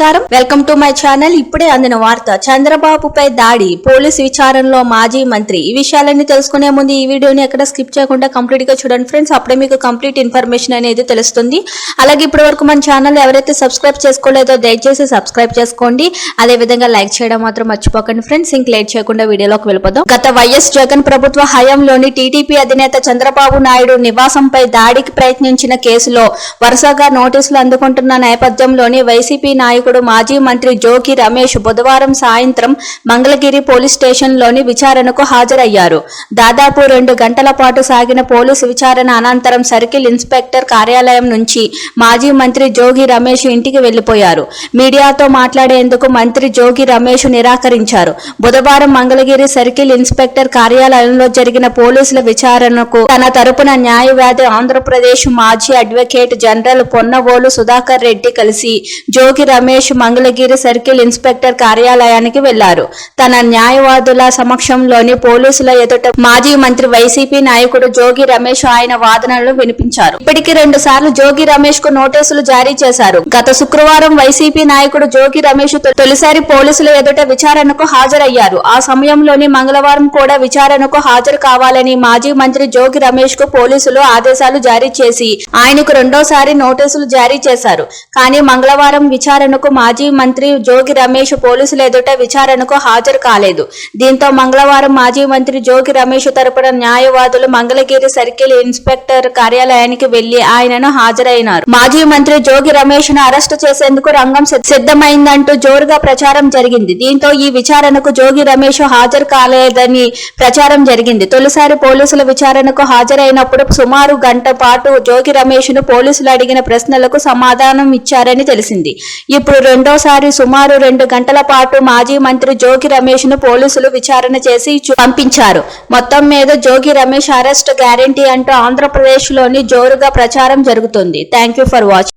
నమస్కారం. Welcome to my channel ఇప్పుడే అందిన వార్త చంద్రబాబుపై దాడి పోలీస్ విచారణలో మాజీ మంత్రి. ఈ విషయాలన్నీ తెలుసుకునే ముందు ఈ వీడియోని ఎక్కడ స్కిప్ చేయకుండా కంప్లీట్గా చూడండి ఫ్రెండ్స్ అప్పుడే మీకు కంప్లీట్ ఇన్ఫర్మేషన్ అనేది తెలుస్తుంది. అలాగే ఇప్పటి వరకు మన ఛానల్ ఎవరైతే సబ్స్క్రైబ్ చేసుకోలేదో దయచేసి సబ్స్క్రైబ్ చేసుకోండి. అదే విధంగా లైక్ చేయడం మాత్రం మర్చిపోకండి ఫ్రెండ్స్ ఇంక లేట్ చేయకుండా వీడియోలోకి వెళ్ళిపోదాం. గత వైఎస్ జగన్ ప్రభుత్వ హయాంలోని టీడీపీ అధినేత చంద్రబాబు నాయుడు నివాసంపై దాడికి ప్రయత్నించిన కేసులో వరుసగా నోటీసులు అందుకుంటున్న నేపథ్యంలోని వైసీపీ నాయకుడు మాజీ మంత్రి జోగి రమేష్ బుధవారం సాయంత్రం మంగళగిరి పోలీస్ స్టేషన్లోని విచారణకు హాజరయ్యారు. దాదాపు రెండు గంటల పాటు సాగిన పోలీసు విచారణ అనంతరం సర్కిల్ ఇన్స్పెక్టర్ కార్యాలయం నుంచి మాజీ మంత్రి జోగి రమేష్ ఇంటికి వెళ్ళిపోయారు మీడియాతో మాట్లాడేందుకు మంత్రి జోగి రమేష్ నిరాకరించారు. బుధవారం మంగళగిరి సర్కిల్ ఇన్స్పెక్టర్ కార్యాలయంలో జరిగిన పోలీసుల విచారణకు తన తరపున న్యాయవాది ఆంధ్రప్రదేశ్ మాజీ అడ్వకేట్ జనరల్ పొన్నవోలు సుధాకర్ రెడ్డి కలిసి జోగి రమేష్ మంగళగిరి సర్కిల్ ఇన్స్పెక్టర్ కార్యాలయానికి వెళ్ళారు. తన న్యాయవాదుల సమక్షంలోని పోలీసుల ఎదుట మాజీ మంత్రి వైసీపీ నాయకుడు జోగి రమేష్ ఆయన వాదనలు వినిపించారు. ఇప్పటికి రెండు సార్లు జోగి రమేష్కు నోటీసులు జారీ చేశారు. గత శుక్రవారం వైసీపీ నాయకుడు జోగి రమేష్ తొలిసారి పోలీసుల ఎదుట విచారణకు హాజరయ్యారు. ఆ సమయంలోని మంగళవారం కూడా విచారణకు హాజరు కావాలని మాజీ మంత్రి జోగి రమేష్కు పోలీసులు ఆదేశాలు జారీ చేసి ఆయనకు రెండోసారి నోటీసులు జారీ చేశారు. కానీ మంగళవారం విచారణకు మాజీ మంత్రి జోగి రమేష్ పోలీసుల ఎదుట విచారణకు హాజరు కాలేదు. దీంతో మంగళవారం మాజీ మంత్రి జోగి రమేష్ తరపున న్యాయవాదులు మంగళగిరి సర్కిల్ ఇన్స్పెక్టర్ కార్యాలయానికి వెళ్ళి ఆయనను హాజరైనారు. మాజీ మంత్రి జోగి రమేష్ను అరెస్టు చేసేందుకు రంగం సిద్ధమైందంటూ జోరుగా ప్రచారం జరిగింది. దీంతో ఈ విచారణకు జోగి రమేష్ హాజరు కాలేదని ప్రచారం జరిగింది. తొలిసారి పోలీసుల విచారణకు హాజరైనప్పుడు సుమారు గంట పాటు జోగి రమేష్ను పోలీసులు అడిగిన ప్రశ్నలకు సమాధానం ఇచ్చారని తెలిసింది. ఇప్పుడు రెండోసారి సుమారు రెండు గంటల పాటు మాజీ మంత్రి జోగి రమేష్ను పోలీసులు విచారణ చేసి పంపించారు. మొత్తం మీద జోగి రమేష్ అరెస్ట్ గ్యారంటీ అంటూ ఆంధ్రప్రదేశ్లోని జోరుగా ప్రచారం జరుగుతుంది. Thank you for watching